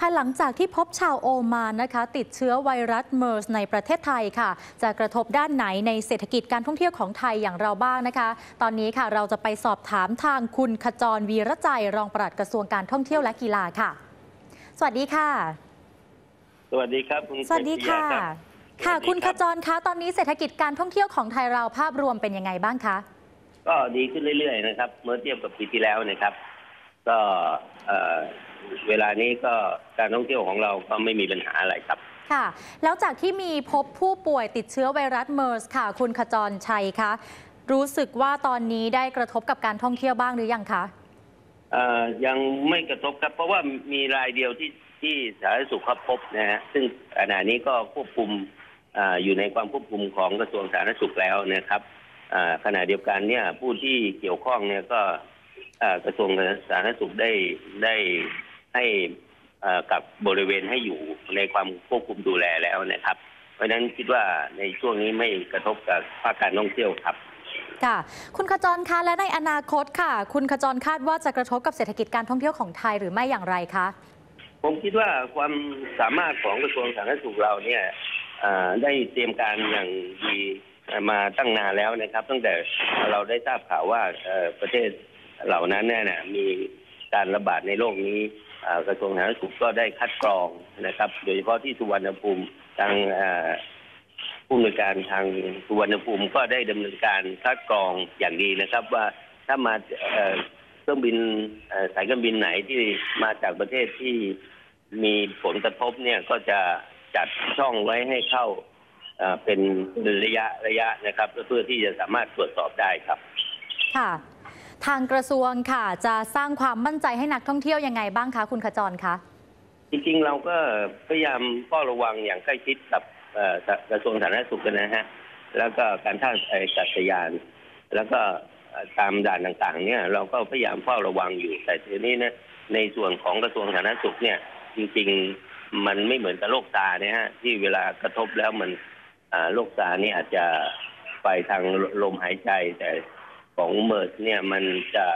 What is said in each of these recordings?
ภายหลังจากที่พบชาวโอมานนะคะ ติดเชื้อไวรัสเมอร์สในประเทศไทยค่ะ จะกระทบด้านไหนในเศรษฐกิจการท่องเที่ยวของไทยอย่างเราบ้างนะคะ ตอนนี้ค่ะเราจะไปสอบถามทางคุณขจรวีระใจรองปลัดกระทรวงการท่องเที่ยวและกีฬาค่ะ สวัสดีค่ะ สวัสดีครับคุณสวัสดีค่ะเศรษฐยารับค่ะสวัสดีคุณขรับจรคะตอนนี้เศรษฐกิจการท่องเที่ยวของไทยเราภาพรวมเป็นยังไงบ้างคะก็ดีขึ้นเรื่อยๆนะครับ เมื่อเทียบกับปีที่แล้วนะครับ ก็เอ่อเวลานี้ก็การท่องเที่ยวของเราก็ไม่มีปัญหาอะไรครับค่ะ แล้วจากที่มีพบผู้ป่วยติดเชื้อไวรัสเมอร์สค่ะ คุณขจรชัยคะรู้สึกว่าตอนนี้ได้กระทบกับการท่องเที่ยวบ้างหรือยังคะเอ่อยังไม่กระทบครับ เพราะว่ามีรายเดียวที่ที่สาธารณสุขเขาพบนะฮะซึ่งขณะนี้ก็ควบคุมอ่าอยู่ในความควบคุมของกระทรวงสาธารณสุขแล้วนะครับอ่าขณะเดียวกันเนี่ยผู้ที่เกี่ยวข้องเนี่ยก็อ่า กระทรวงสาธารณสุขได้ได้ให้อ่ากับบริเวณให้อยู่ในความควบคุมดูแลแล้วนะครับ เพราะฉะนั้นคิดว่าในช่วงนี้ไม่กระทบกับภาคการท่องเที่ยวครับค่ะ คุณขจรคะและในอนาคตค่ะ คุณขจรคาดว่าจะกระทบกับเศรษฐกิจการท่องเที่ยวของไทยหรือไม่อย่างไรคะผมคิดว่าความสามารถของกระทรวงสาธารณสุขเราเนี่ยอ่าได้เตรียมการอย่างดีมาตั้งนานแล้วนะครับ ตั้งแต่เราได้ทราบข่าวว่าเอ่อประเทศ เหล่านั้นเนี่ยนะมีการระบาดในโลกนี้กระทรวงสาธารณสุขก็ได้คัดกรองนะครับ โดยเฉพาะที่สุวรรณภูมิทางผู้อำนวยการทางสุวรรณภูมิก็ได้ดำเนินการคัดกรองอย่างดีนะครับ ว่าถ้ามาเครื่องบินสายการบินไหนที่มาจากประเทศที่มีผลกระทบเนี่ยก็จะจัดช่องไว้ให้เข้าเป็นระยะระยะนะครับ เพื่อที่จะสามารถตรวจสอบได้ครับ ค่ะ ทางกระทรวงค่ะ จะสร้างความมั่นใจให้นักท่องเที่ยวยังไงบ้างคะคุณขจรคะจริงๆเราก็พยายามเฝ้าระวังอย่างใกล้ชิดกับกระทรวงสาธารณสุขนะฮะแล้วก็การท่าอากาศยาน แล้วก็ตามด่านต่างๆ เนี่ย เราก็พยายามเฝ้าระวังอยู่แต่ทีนี้นะในส่วนของกระทรวงสาธารณสุขเนี่ย จริงๆมันไม่เหมือนกับโรคตาเนี่ยฮะที่เวลากระทบแล้วมันอ่าโรคตานี่อาจจะไปทางลมหายใจแต่ ของเมอร์สเนี่ยมันจะ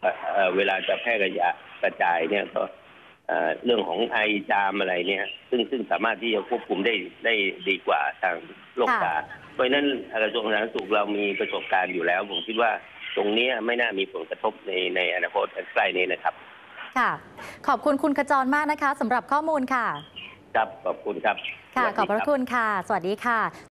เอ่อเอ่อเวลาจะแพร่กระยะกระจายเนี่ยก็เอ่อเรื่องของไอจามอะไรเนี่ย ซึ่งซึ่งสามารถที่จะควบคุมได้ได้ดีกว่าทางโรคตาเพราะฉะนั้นกระทรวงสาธารณสุขเรามีประสบการณ์อยู่แล้ว ผมคิดว่าตรงเนี้ยไม่น่ามีผลกระทบในในอนาคตอันใกล้นี้นะครับ ค่ะ ขอบคุณคุณขจรมากนะคะสำหรับข้อมูลค่ะ ครับ ขอบคุณครับ ค่ะสวัสดีขอบพระรับคุณค่ะ สวัสดีค่ะ